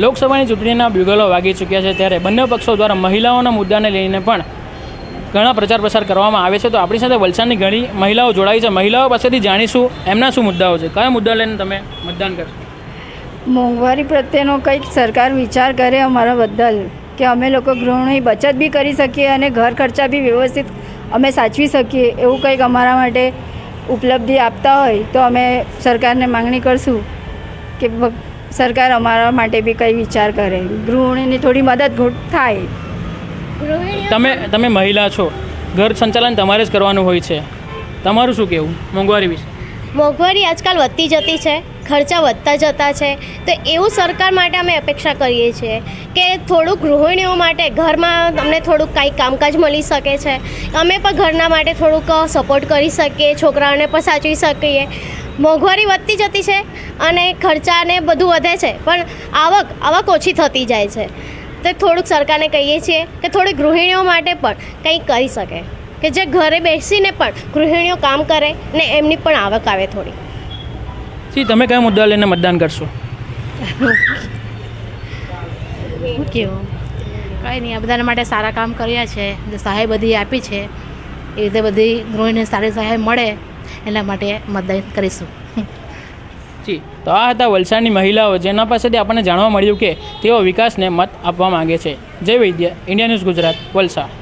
લોકસભાની ચૂંટણીના બ્યુગલો વાગી ચૂક્યા છે ત્યારે બંને પક્ષો દ્વારા મહિલાઓના મુદ્દાને લઈને પણ ઘણા પ્રચાર પ્રસાર કરવામાં આવે છે. તો આપણી સાથે વલસાડની ઘણી મહિલાઓ જોડાઈ છે. મહિલાઓ પાસેથી જાણીશું એમના શું મુદ્દાઓ છે? કયા મુદ્દા લઈને તમે મતદાન કરશો? મોંઘવારી પ્રત્યેનો કંઈક સરકાર વિચાર કરે અમારા બદલ, કે અમે લોકો ગૃહની બચત બી કરી શકીએ અને ઘર ખર્ચા બી વ્યવસ્થિત અમે સાચવી શકીએ, એવું કંઈક અમારા માટે ઉપલબ્ધિ આપતા હોય તો અમે સરકારને માંગણી કરશું કે સરકાર અમારા માટે બી કંઈ વિચાર કરે. ગૃહિણીની થોડી મદદ થાય. તમે તમે મહિલા છો. ઘર સંચાલન તમારે જ કરવાનું હોય છે. તમારું શું કહેવું મોંઘવારી વિશે. મોંઘવારી આજકાલ વધતી જતી છે. ખર્ચા વધતા જતા છે. તો એવું સરકાર માટે અમે અપેક્ષા કરીએ છીએ કે થોડુંક ગૃહિણીઓ માટે ઘરમાં અમને થોડુંક કાંઈક કામકાજ મળી શકે છે. અમે પણ ઘરના માટે થોડુંક સપોર્ટ કરી શકીએ છોકરાઓને પણ સાચવી શકીએ. મોંઘવારી વધતી જતી છે અને ખર્ચાને બધું વધે છે. પણ આવક આવક ઓછી થતી જાય છે. તો થોડુંક સરકારને કહીએ છીએ કે થોડી ગૃહિણીઓ માટે પણ કંઈક કરી શકે. કે જે ઘરે બેસીને પણ ગૃહિણીઓ કામ કરે ને એમની પણ આવક આવે થોડી. જી તમે કયા મુદ્દા લઈને મતદાન કરશો? કેવું કંઈ નહીં આ બધાના માટે સારા કામ કર્યા છે. જે સહાય બધી આપી છે. એ રીતે બધી ગૃહિણીને સારી સહાય મળે. એના માટે મતદાન કરીશું. જી, તો આ હતા વલસાડની મહિલાઓ જેના પાસેથી આપણને જાણવા મળ્યું કે તેઓ વિકાસને મત આપવા માંગે છે. Jay Vaidya, India news Gujarat, Valsad.